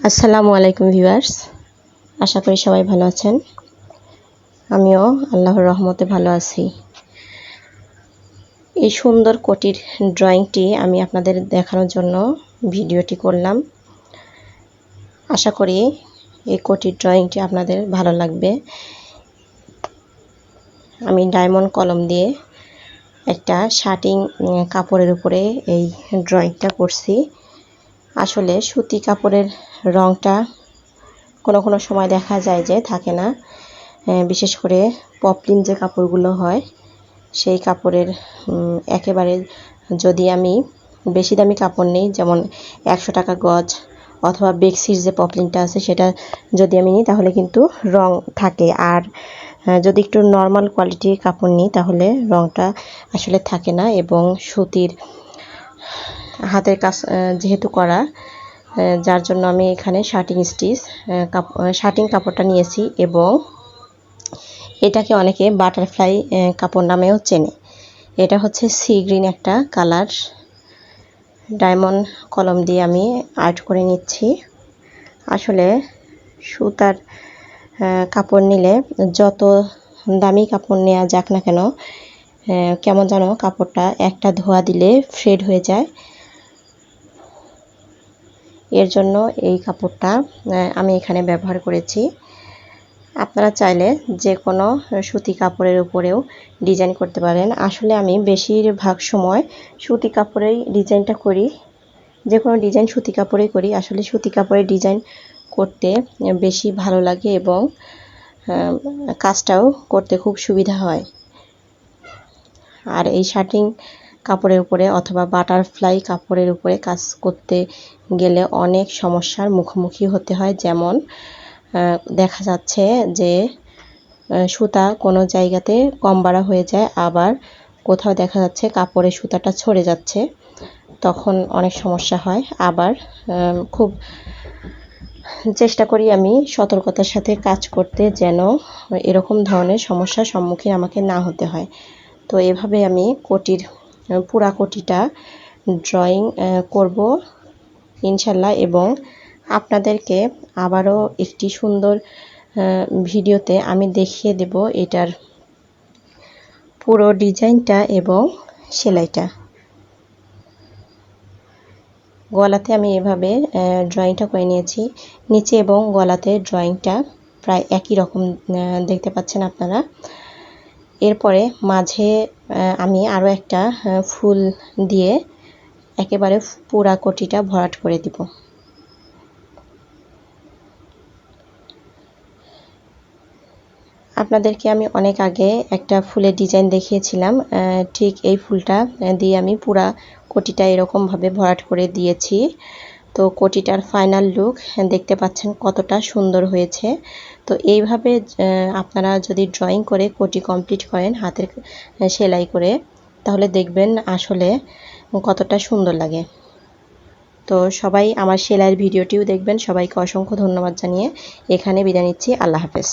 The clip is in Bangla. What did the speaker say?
আসসালামু আলাইকুম ভিউয়ার্স। আশা করি সবাই ভালো আছেন। আমিও আল্লাহর রহমতে ভালো আছি। এই সুন্দর কোটির ড্রয়িংটি আমি আপনাদের দেখানোর জন্য ভিডিওটি করলাম। আশা করি এই কোটির ড্রয়িংটি আপনাদের ভালো লাগবে। আমি ডায়মন্ড কলম দিয়ে একটা শার্টিং কাপড়ের উপরে এই ড্রয়িংটা করছি। আসলে সুতি কাপড়ের রঙটা কোনো কোনো সময় দেখা যায় যে থাকে না। বিশেষ করে পপলিন যে কাপড়গুলো হয়, সেই কাপড়ের একেবারে যদি আমি বেশি দামি কাপড় নিই, যেমন একশো টাকা গজ অথবা বেক্সির যে পপলিনটা আছে, সেটা যদি আমি নিই, তাহলে কিন্তু রং থাকে। আর যদি একটু নর্মাল কোয়ালিটির কাপড় নিই, তাহলে রংটা আসলে থাকে না এবং সুতির হাতের কাজ যেহেতু করা যার জন্য আমি এখানে শার্টিং স্টিচ শার্টিং কাপড়টা নিয়েছি এবং এটাকে অনেকে বাটারফ্লাই কাপড় নামেও চেনে। এটা হচ্ছে সি গ্রিন একটা কালার। ডায়মন্ড কলম দিয়ে আমি আর্ট করে নিচ্ছি। আসলে সুতার কাপড় নিলে যত দামি কাপড় নেওয়া যাক না কেন কেমন যেন কাপড়টা একটা ধোয়া দিলে ফ্রেড হয়ে যায়। এর জন্য এই কাপড়টা আমি এখানে ব্যবহার করেছি। আপনারা চাইলে যে কোনো সুতি কাপড়ের উপরেও ডিজাইন করতে পারেন। আসলে আমি বেশিরভাগ সময় সুতি কাপড়েই ডিজাইনটা করি। যে কোনো ডিজাইন সুতি কাপড়েই করি। আসলে সুতি কাপড়ের ডিজাইন করতে বেশি ভালো লাগে এবং কাজটাও করতে খুব সুবিধা হয়। আর এই শার্টিং কাপড়ের উপরে অথবা বাটারফ্লাই কাপড়ের উপরে কাজ করতে গেলে অনেক সমস্যার মুখোমুখি হতে হয়। যেমন দেখা যাচ্ছে যে সুতা কোনো জায়গাতে কম বাড়া হয়ে যায়, আবার কোথাও দেখা যাচ্ছে কাপড়ের সুতাটা ছড়ে যাচ্ছে, তখন অনেক সমস্যা হয়। আবার খুব চেষ্টা করি আমি সতর্কতার সাথে কাজ করতে যেন এরকম ধরনের সমস্যার সম্মুখীন আমাকে না হতে হয়। তো এভাবে আমি কোটির পুরা কোটিটা ড্রয়িং করব, ইনশাল্লাহ। এবং আপনাদেরকে আবারও একটি সুন্দর ভিডিওতে আমি দেখিয়ে দেব এটার পুরো ডিজাইনটা এবং সেলাইটা। গলাতে আমি এভাবে ড্রয়িংটা করে নিয়েছি। নিচে এবং গলাতে ড্রয়িংটা প্রায় একই রকম দেখতে পাচ্ছেন আপনারা। এরপরে মাঝে আমি আরও একটা ফুল দিয়ে একেবারে পুরা কোটিটা ভরাট করে দিব। আপনাদেরকে আমি অনেক আগে একটা ফুলের ডিজাইন দেখিয়েছিলাম ঠিক এই ফুলটা দিয়ে আমি পুরা কোটিটা এরকমভাবে ভরাট করে দিয়েছি। তো কোটিটার ফাইনাল লুক দেখতে পাচ্ছেন কতটা সুন্দর হয়েছে। তো এইভাবে আপনারা যদি ড্রয়িং করে কোটি কমপ্লিট করেন হাতের সেলাই করে, তাহলে দেখবেন আসলে কতটা সুন্দর লাগে। তো সবাই আমার সেলাইয়ের ভিডিওটিও দেখবেন। সবাইকে অসংখ্য ধন্যবাদ জানিয়ে এখানে বিদায় নিচ্ছি। আল্লাহ হাফেজ।